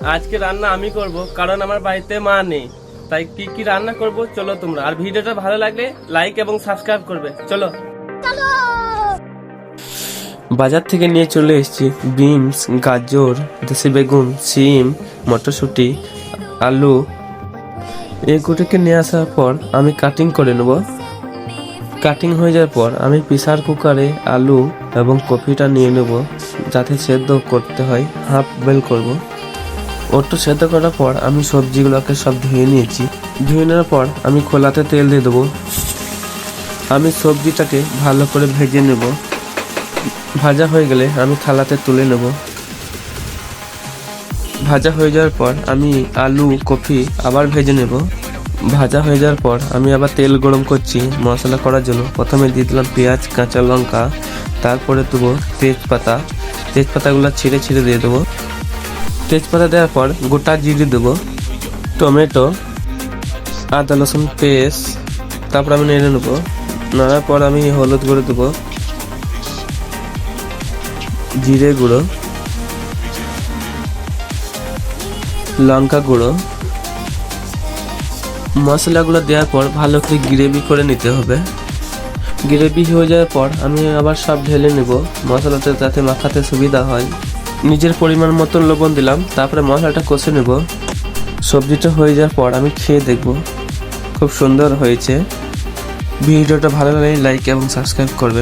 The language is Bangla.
আজকে রান্না আমি করব, কারণ আমার বাড়িতে মা নেই। তাই কি কি রান্না করব চলো তোমরা। আর ভিডিওটা ভালো লাগলে লাইক এবং সাবস্ক্রাইব করবে। চলো। বাজার থেকে নিয়ে চলে এসেছি। বিনস, গাজর, দেশি বেগুন সিম মটরশুঁটি, আলু। এগুলোকে নিয়ে আসার পর আমি কাটিং করে নেব। কাটিং হয়ে যাওয়ার পর আমি প্রেসার কুকারে আলু এবং কফিটা নিয়ে নেব, যাতে সেদ্ধ করতে হয়। হাফ বেল করব। ওটু সেদ্ধ করার পর আমি সবজিগুলোকে সব ধুয়ে নিয়েছি। ধুয়ে নেওয়ার পর আমি খোলাতে তেল দিয়ে দেবো। আমি সবজিটাকে ভালো করে ভেজে নেব। ভাজা হয়ে গেলে আমি থালাতে তুলে নেব। ভাজা হয়ে যাওয়ার পর আমি আলু কফি আবার ভেজে নেব। ভাজা হয়ে যাওয়ার পর আমি আবার তেল গরম করছি মশলা করার জন্য। প্রথমে দিয়ে দিলাম পেঁয়াজ, কাঁচা লঙ্কা, তারপরে দেবো তেজপাতা। তেজপাতাগুলো ছিঁড়ে ছিঁড়ে দিয়ে দেবো। তেজপাতা দেওয়ার পর গোটা জিরে দেবো, টমেটো, আদা, রসুন পেস্ট তারপর আমি নেড়ে নেব। নাড়ার পর আমি হলুদ গুঁড়ো দেবো, জিরে গুঁড়ো, লঙ্কা গুঁড়ো। মশলাগুলো দেওয়ার পর ভালো করে গ্রেভি করে নিতে হবে। গ্রেভি হয়ে যাওয়ার পর আমি আবার সব ঢেলে নেব। মশলাতে যাতে মাখাতে সুবিধা হয়। নিজের পরিমাণ মতন লবণ দিলাম, তারপরে মশলাটা কষে নেব। সবজিটা হয়ে যাওয়ার পর আমি খেয়ে দেখব। খুব সুন্দর হয়েছে। ভিডিওটা ভালো লাগলে লাইক এবং সাবস্ক্রাইব করবেন।